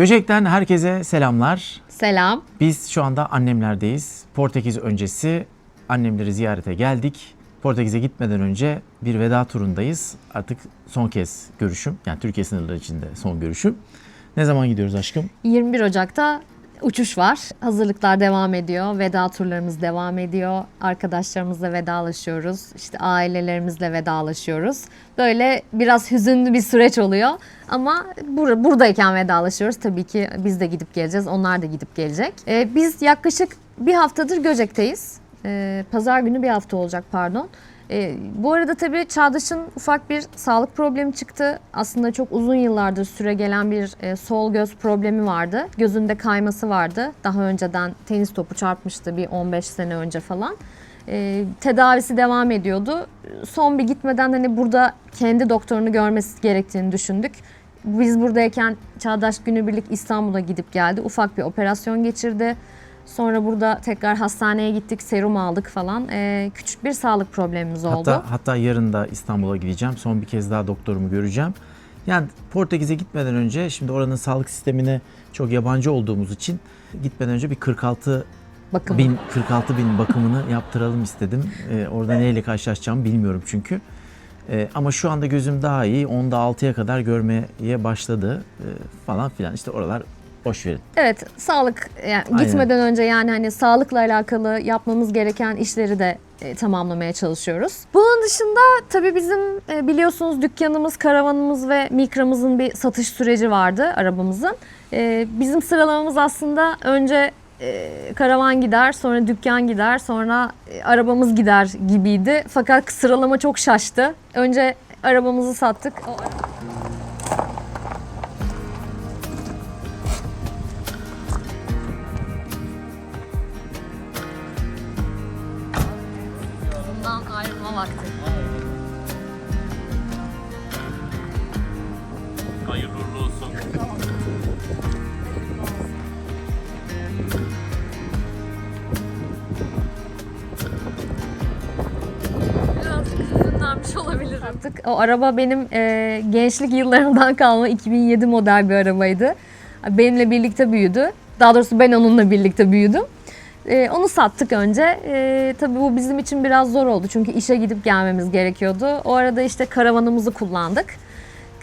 Göcek'ten herkese selamlar. Selam. Biz şu anda annemlerdeyiz. Portekiz öncesi annemleri ziyarete geldik. Portekiz'e gitmeden önce bir veda turundayız. Artık son kez görüşüm. Yani Türkiye sınırları içinde son görüşüm. Ne zaman gidiyoruz aşkım? 21 Ocak'ta uçuş var. Hazırlıklar devam ediyor. Veda turlarımız devam ediyor. Arkadaşlarımızla vedalaşıyoruz. İşte ailelerimizle vedalaşıyoruz. Böyle biraz hüzünlü bir süreç oluyor. Ama bur- buradayken vedalaşıyoruz. Tabii ki biz de gidip geleceğiz. Onlar da gidip gelecek. Ee, biz yaklaşık bir haftadır Göcek'teyiz. Ee, Pazar günü bir hafta olacak pardon. Ee, bu arada tabii Çağdaş'ın ufak bir sağlık problemi çıktı. Aslında çok uzun yıllardır süre gelen bir e, sol göz problemi vardı. Gözünde kayması vardı. Daha önceden tenis topu çarpmıştı bir 15 sene önce falan. Ee, tedavisi devam ediyordu. Son bir gitmeden hani burada kendi doktorunu görmesi gerektiğini düşündük. Biz buradayken Çağdaş günübirlik İstanbul'a gidip geldi. Ufak bir operasyon geçirdi. Sonra burada tekrar hastaneye gittik, serum aldık falan. Ee, küçük bir sağlık problemimiz oldu. Hatta hatta yarın da İstanbul'a gideceğim. Son bir kez daha doktorumu göreceğim. Yani Portekiz'e gitmeden önce şimdi oranın sağlık sistemine çok yabancı olduğumuz için gitmeden önce bir 46 Bakın bin 46 bin bakımını yaptıralım istedim. Ee, orada neyle karşılaşacağımı bilmiyorum çünkü. Ee, ama şu anda gözüm daha iyi. 10'da 6'ya kadar görmeye başladı ee, falan filan. İşte oralar boş verin. Evet, sağlık yani Aynen. gitmeden önce yani hani sağlıkla alakalı yapmamız gereken işleri de e, tamamlamaya çalışıyoruz. Bunun dışında tabii bizim e, biliyorsunuz dükkanımız, karavanımız ve mikramızın bir satış süreci vardı arabamızın. E, bizim sıralamamız aslında önce e, karavan gider, sonra dükkan gider, sonra e, arabamız gider gibiydi. Fakat sıralama çok şaştı. Önce arabamızı sattık. O hüzünlenmiş olabilirim. Artık o araba benim e, gençlik yıllarımdan kalma 2007 model bir arabaydı. Benimle birlikte büyüdü. Daha doğrusu ben onunla birlikte büyüdüm. E, onu sattık önce. E, tabii bu bizim için biraz zor oldu. Çünkü işe gidip gelmemiz gerekiyordu. O arada işte karavanımızı kullandık.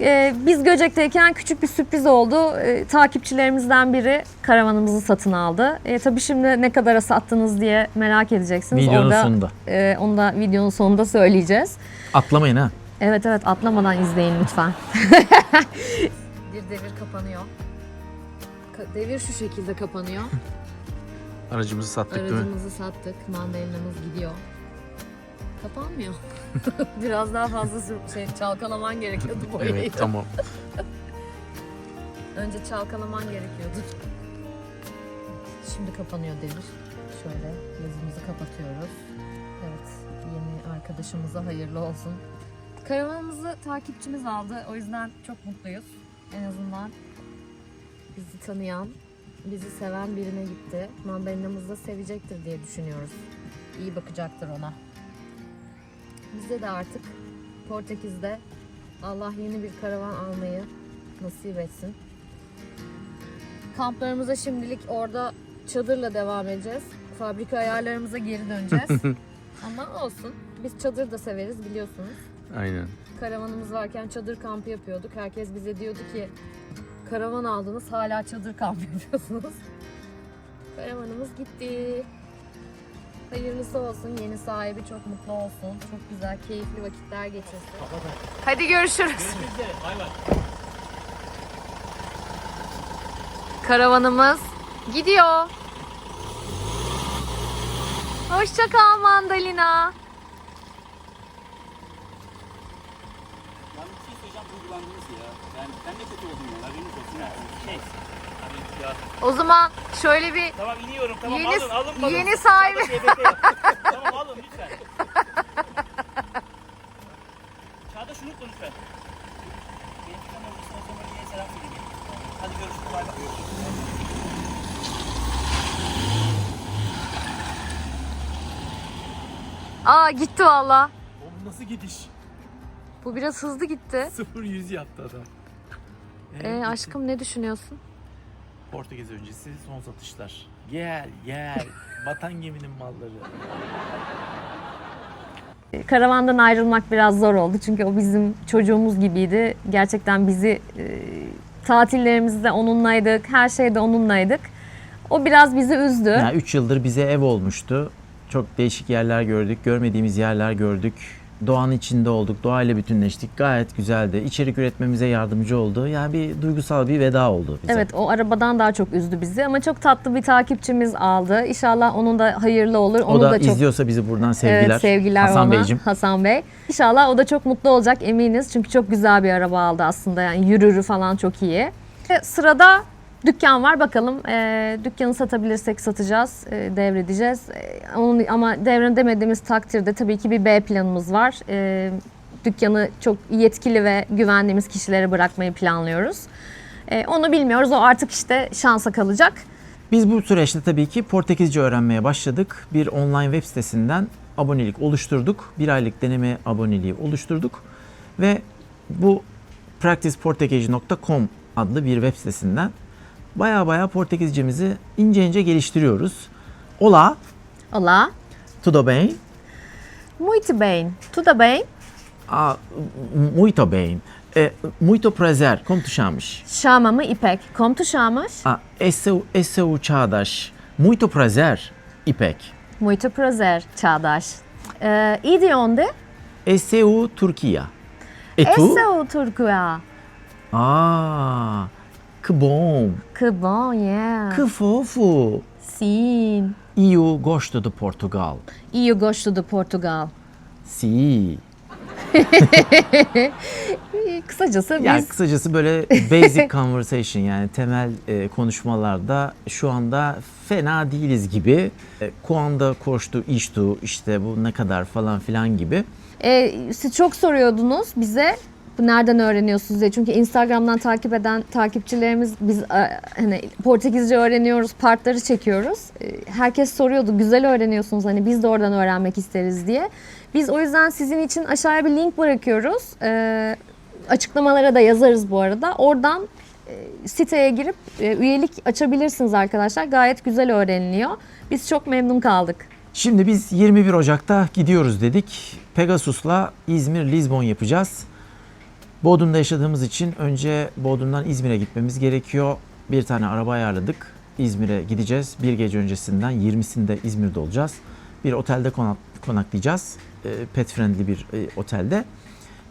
E, biz Göcek'teyken küçük bir sürpriz oldu. E, takipçilerimizden biri karavanımızı satın aldı. E, tabii şimdi ne kadara sattınız diye merak edeceksiniz. Videonun Orada sonunda. ee, onu da videonun sonunda söyleyeceğiz. Atlamayın ha. Evet evet atlamadan izleyin lütfen. bir devir kapanıyor. Ka- Devir şu şekilde kapanıyor. Aracımızı sattık Aracımızı sattık. Mandalinamız gidiyor. Kapanmıyor. Biraz daha fazla sür- şey, çalkalaman gerekiyordu boyayı. Evet tamam. Önce çalkalaman gerekiyordu. Şimdi kapanıyor devir. Şöyle yazımızı kapatıyoruz. Evet, yeni arkadaşımıza hayırlı olsun. Karavanımızı takipçimiz aldı. O yüzden çok mutluyuz. En azından bizi tanıyan, bizi seven birine gitti. Mandalinamızı da sevecektir diye düşünüyoruz. İyi bakacaktır ona. Bize de artık Portekiz'de Allah yeni bir karavan almayı nasip etsin. Kamplarımıza şimdilik orada çadırla devam edeceğiz. Fabrika ayarlarımıza geri döneceğiz. Ama olsun. Biz çadır da severiz biliyorsunuz. Aynen. Karavanımız varken çadır kampı yapıyorduk. Herkes bize diyordu ki karavan aldınız hala çadır kampı yapıyorsunuz. Karavanımız gitti. Hayırlısı olsun. Yeni sahibi çok mutlu olsun. Çok güzel, keyifli vakitler geçirsin. Hadi görüşürüz. Bay bay. Karavanımız gidiyor. Hoşça kal mandalina. Ben bir şey söyleyeceğim duygulandınız ya. Ben, ben de kötü oldum ya. Haberiniz olsun ha. Şey. Ya. O zaman şöyle bir Tamam iniyorum. Tamam Yeni- alın alın balonu. yeni sahibi- Çağdaş EBT yap. tamam alın lütfen. Benim selam. Hadi görüşürüz. Bay bay. Aa gitti valla. Oğlum nasıl gidiş? Bu biraz hızlı gitti. Sıfır yüz yaptı adam. Ee, aşkım ne düşünüyorsun? Portekiz öncesi son satışlar. Gel gel. Batan geminin malları. Karavandan ayrılmak biraz zor oldu çünkü o bizim çocuğumuz gibiydi. Gerçekten bizi e, tatillerimizde onunlaydık, her şeyde onunlaydık. O biraz bizi üzdü. Yani 3 yıldır bize ev olmuştu. Çok değişik yerler gördük, görmediğimiz yerler gördük. Doğanın içinde olduk, doğayla bütünleştik. Gayet güzeldi. İçerik üretmemize yardımcı oldu. Yani bir duygusal bir veda oldu bize. Evet o arabadan daha çok üzdü bizi ama çok tatlı bir takipçimiz aldı. İnşallah onun da hayırlı olur. O Onu da, da çok izliyorsa bizi buradan sevgiler. Evet sevgiler Hasan ona. Beyciğim. Hasan Bey. İnşallah o da çok mutlu olacak eminiz. Çünkü çok güzel bir araba aldı aslında. Yani yürürü falan çok iyi. Ve Sırada dükkan var. Bakalım e, dükkanı satabilirsek satacağız, e, devredeceğiz. E, onun, ama devredemediğimiz takdirde tabii ki bir B planımız var. E, dükkanı çok yetkili ve güvendiğimiz kişilere bırakmayı planlıyoruz. E, onu bilmiyoruz. O artık işte şansa kalacak. Biz bu süreçte tabii ki Portekizce öğrenmeye başladık. Bir online web sitesinden abonelik oluşturduk. Bir aylık deneme aboneliği oluşturduk. Ve bu practiceportekiz.com adlı bir web sitesinden baya baya Portekizcemizi ince ince geliştiriyoruz. Olá, Olá. tudo bem? Muito bem. Tudo bem? Ah, muito bem. É, muito prazer. Como tu chamas? Chama-me İpek. Como tu chamas? Ah, esse, esse é o Çağdaş. Muito prazer, İpek. Muito prazer, Çağdaş. Ee, e de onde? Esse é o Turquia. E tu? Esse o Turquia. Ah, que bom, Que bom, yeah. que fofo. Sim. E eu gosto de Portugal. E eu gosto de Portugal. Si. Ee, Kısacası biz Yani kısacası böyle basic conversation yani temel e, konuşmalarda şu anda fena değiliz gibi. E, kuanda koştu, iştu, işte bu ne kadar falan filan gibi. Ee, siz çok soruyordunuz bize nereden öğreniyorsunuz diye. Çünkü Instagram'dan takip eden takipçilerimiz biz e, hani Portekizce öğreniyoruz, partları çekiyoruz. Ee, Herkes soruyordu güzel öğreniyorsunuz hani biz de oradan öğrenmek isteriz diye. Biz o yüzden sizin için aşağıya bir link bırakıyoruz. Ee, açıklamalara da yazarız bu arada. Oradan e, siteye girip e, üyelik açabilirsiniz arkadaşlar. Gayet güzel öğreniliyor. Biz çok memnun kaldık. Şimdi biz 21 Ocak'ta gidiyoruz dedik. Pegasus'la İzmir-Lizbon yapacağız. Bodrum'da yaşadığımız için önce Bodrum'dan İzmir'e gitmemiz gerekiyor. Bir tane araba ayarladık. İzmir'e gideceğiz. Bir gece öncesinden 20'sinde İzmir'de olacağız. Bir otelde konak- konaklayacağız. E, Pet friendly bir e, otelde.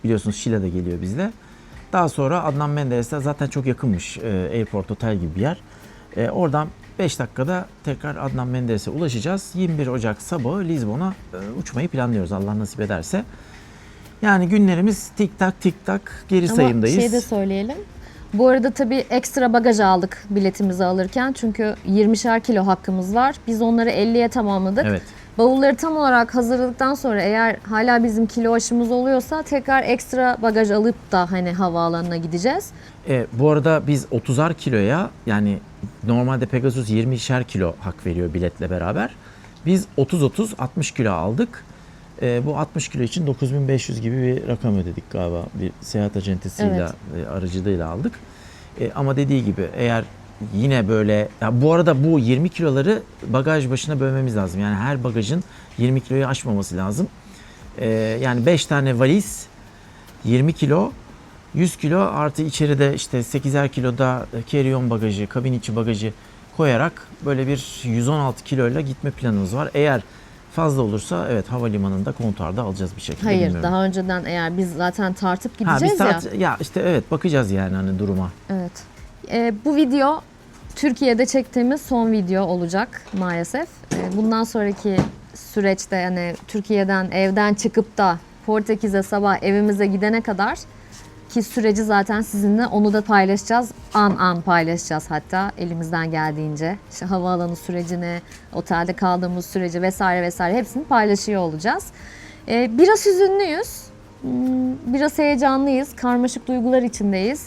Biliyorsunuz Şile de geliyor bizle. Daha sonra Adnan Menderes'e zaten çok yakınmış. E, Airport Otel gibi bir yer. E, oradan 5 dakikada tekrar Adnan Menderes'e ulaşacağız. 21 Ocak sabahı Lizbon'a uçmayı planlıyoruz Allah nasip ederse. Yani günlerimiz tik tak tik tak geri sayımdayız. Ama şey de söyleyelim. Bu arada tabii ekstra bagaj aldık biletimizi alırken. Çünkü 20'şer kilo hakkımız var. Biz onları 50'ye tamamladık. Evet. Bavulları tam olarak hazırladıktan sonra eğer hala bizim kilo aşımız oluyorsa tekrar ekstra bagaj alıp da hani havaalanına gideceğiz. E, bu arada biz 30'ar kiloya yani normalde Pegasus 20'şer kilo hak veriyor biletle beraber. Biz 30-30 60 kilo aldık. E, bu 60 kilo için 9500 gibi bir rakam ödedik galiba bir seyahat acentesiyle e, aracılığıyla aldık. E, ama dediği gibi eğer yine böyle ya bu arada bu 20 kiloları bagaj başına bölmemiz lazım. Yani her bagajın 20 kiloyu aşmaması lazım. E, yani 5 tane valiz 20 kilo 100 kilo artı içeride işte 8'er kiloda carry-on bagajı, kabin içi bagajı koyarak böyle bir 116 kiloyla gitme planımız var. Eğer fazla olursa evet havalimanında kontuarda alacağız bir şekilde. Hayır bilmiyorum. daha önceden eğer biz zaten tartıp ha, gideceğiz biz ya. saat- ya. işte evet bakacağız yani hani duruma. Evet. Ee, bu video Türkiye'de çektiğimiz son video olacak maalesef. Ee, bundan sonraki süreçte yani Türkiye'den evden çıkıp da Portekiz'e sabah evimize gidene kadar ki süreci zaten sizinle onu da paylaşacağız. An an paylaşacağız hatta elimizden geldiğince. İşte havaalanı sürecini, otelde kaldığımız süreci vesaire vesaire hepsini paylaşıyor olacağız. Ee, biraz hüzünlüyüz. Hmm, Biraz heyecanlıyız. Karmaşık duygular içindeyiz.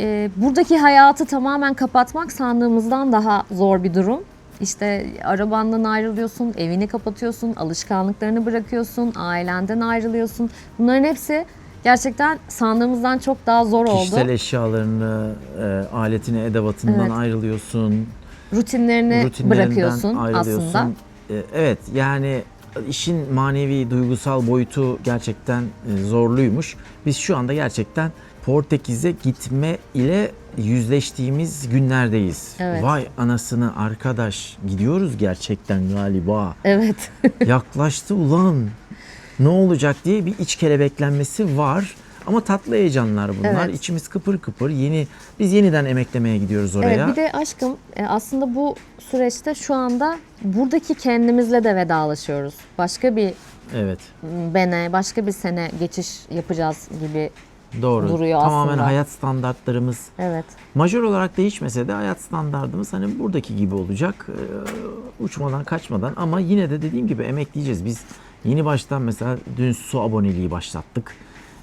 Ee, buradaki hayatı tamamen kapatmak sandığımızdan daha zor bir durum. İşte arabandan ayrılıyorsun, evini kapatıyorsun, alışkanlıklarını bırakıyorsun, ailenden ayrılıyorsun. Bunların hepsi gerçekten sandığımızdan çok daha zor oldu. Kişisel eşyalarını, e, aletini, edevatından Evet. ayrılıyorsun. Rutinlerini bırakıyorsun ayrılıyorsun. aslında. E, Evet yani işin manevi duygusal boyutu gerçekten e, zorluymuş. Biz şu anda gerçekten Portekiz'e gitme ile yüzleştiğimiz günlerdeyiz. Evet. Vay anasını arkadaş gidiyoruz gerçekten galiba. Evet. Yaklaştı ulan ne olacak diye bir iç kelebeklenmesi var. Ama tatlı heyecanlar bunlar. Evet. İçimiz kıpır kıpır. Yeni biz yeniden emeklemeye gidiyoruz oraya. Evet bir de aşkım e, aslında bu süreçte şu anda buradaki kendimizle de vedalaşıyoruz. Başka bir evet. bene, başka bir sene geçiş yapacağız gibi. Doğru. duruyor Tamamen aslında. hayat standartlarımız Evet. majör olarak değişmese de hayat standartımız hani buradaki gibi olacak. Ee, uçmadan kaçmadan ama yine de dediğim gibi emekleyeceğiz. Biz yeni baştan mesela dün su aboneliği başlattık.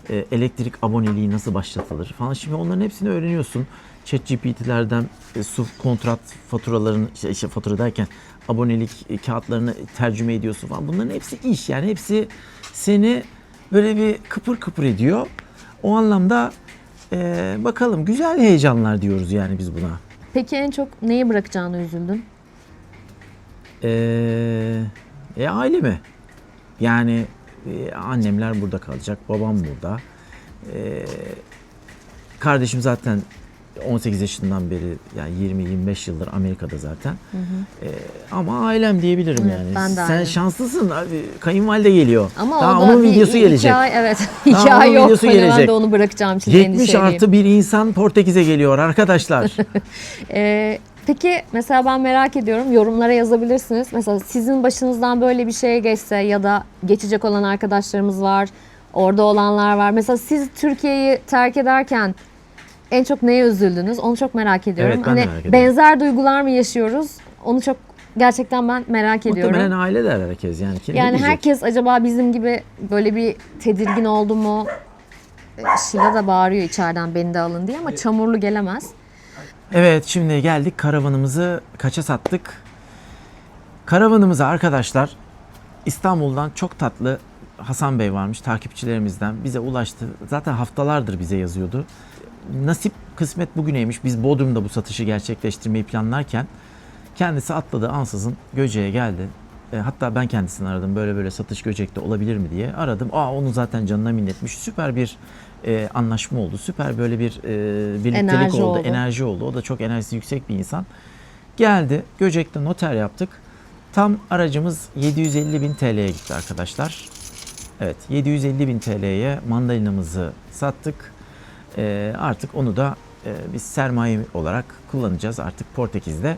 Ee, elektrik aboneliği nasıl başlatılır falan. Şimdi onların hepsini öğreniyorsun. ChatGPT'lerden e, su kontrat faturalarını işte, işte fatura derken abonelik e, kağıtlarını tercüme ediyorsun falan. Bunların hepsi iş yani hepsi seni böyle bir kıpır kıpır ediyor. O anlamda e, bakalım güzel heyecanlar diyoruz yani biz buna. Peki en çok neyi bırakacağını üzüldün? Ee, e, aile mi? Yani e, annemler burada kalacak, babam burada. Ee, kardeşim zaten 18 yaşından beri yani 20-25 yıldır Amerika'da zaten. Ee, ama ailem diyebilirim Evet, yani. ben de Sen ailem. şanslısın abi. Kayınvalide geliyor. Ama Daha onun bir videosu gelecek. Hikaye, evet. Daha hikaye onun yok. videosu Hani ben gelecek. de onu bırakacağım için 70 endişeliyim. artı bir insan Portekiz'e geliyor arkadaşlar. Ee, peki mesela ben merak ediyorum yorumlara yazabilirsiniz. Mesela sizin başınızdan böyle bir şey geçse ya da geçecek olan arkadaşlarımız var. Orada olanlar var. Mesela siz Türkiye'yi terk ederken en çok neye üzüldünüz? Onu çok merak ediyorum. Evet, ben de hani merak ediyorum. benzer duygular mı yaşıyoruz? Onu çok gerçekten ben merak ediyorum. Muhtemelen aile der herkes yani. Kim Yani herkes acaba bizim gibi böyle bir tedirgin oldu mu? Ee, Şila da bağırıyor içeriden beni de alın diye ama çamurlu gelemez. Evet şimdi geldik karavanımızı kaça sattık? Karavanımıza arkadaşlar İstanbul'dan çok tatlı Hasan Bey varmış takipçilerimizden bize ulaştı. Zaten haftalardır bize yazıyordu. Nasip kısmet bugüneymiş. Biz Bodrum'da bu satışı gerçekleştirmeyi planlarken kendisi atladı ansızın Göce'ye geldi. E, hatta ben kendisini aradım böyle böyle satış Göcek'te olabilir mi diye aradım. Aa onun zaten canına minnetmiş. Süper bir e, anlaşma oldu. Süper böyle bir e, birliktelik Enerji oldu, oldu. enerji oldu. O da çok enerjisi yüksek bir insan. Geldi Göcek'te noter yaptık. Tam aracımız 750 bin TL'ye gitti arkadaşlar. Evet 750 bin TL'ye mandalinamızı sattık. Ee, artık onu da e, biz sermaye olarak kullanacağız artık Portekiz'de.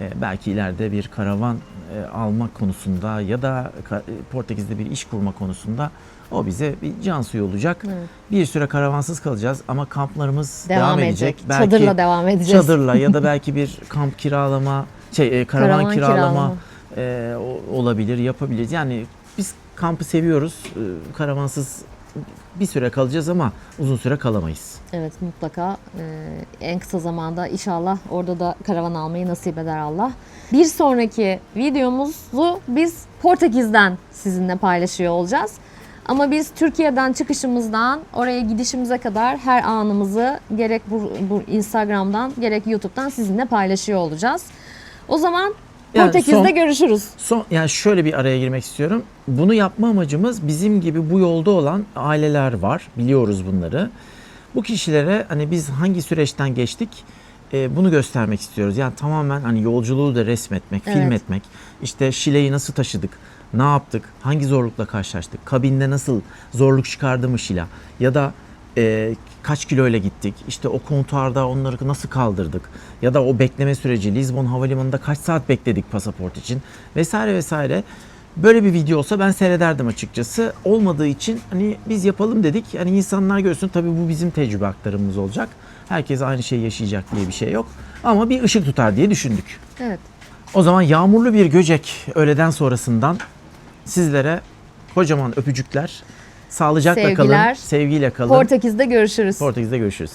E, belki ileride bir karavan e, almak konusunda ya da e, Portekiz'de bir iş kurma konusunda o bize bir can suyu olacak. Evet. Bir süre karavansız kalacağız ama kamplarımız devam, Devam, edecek. edecek. Çadırla devam edeceğiz. Çadırla ya da belki bir kamp kiralama, şey karavan, Karavan kiralama, kiralama. e, olabilir, yapabiliriz. Yani biz kampı seviyoruz. Karavansız bir süre kalacağız ama uzun süre kalamayız. Evet mutlaka Ee, en kısa zamanda inşallah orada da karavan almayı nasip eder Allah. Bir sonraki videomuzu biz Portekiz'den sizinle paylaşıyor olacağız. Ama biz Türkiye'den çıkışımızdan oraya gidişimize kadar her anımızı gerek bu, bu Instagram'dan gerek YouTube'dan sizinle paylaşıyor olacağız. O zaman Yani Portekiz'de son- görüşürüz. Son yani şöyle bir araya girmek istiyorum. Bunu yapma amacımız bizim gibi bu yolda olan aileler var. Biliyoruz bunları. Bu kişilere hani biz hangi süreçten geçtik e, bunu göstermek istiyoruz. Yani tamamen hani yolculuğu da resmetmek, film Evet. etmek. İşte Şile'yi nasıl taşıdık? Ne yaptık? Hangi zorlukla karşılaştık? Kabinde nasıl zorluk çıkardı mı Şila? Ya da e, kaç kiloyla gittik? İşte o kontuarda onları nasıl kaldırdık? Ya da o bekleme süreci Lisbon Havalimanı'nda kaç saat bekledik pasaport için? Vesaire vesaire. Böyle bir video olsa ben seyrederdim açıkçası. Olmadığı için hani biz yapalım dedik. Hani insanlar görsün. Tabii bu bizim tecrübe aktarımımız olacak. Herkes aynı şeyi yaşayacak diye bir şey yok. Ama bir ışık tutar diye düşündük. Evet. O zaman yağmurlu bir göcek öğleden sonrasından sizlere kocaman öpücükler. Sağlıcakla Sevgiler. kalın. Sevgiyle kalın. Portekiz'de görüşürüz. Portekiz'de görüşürüz.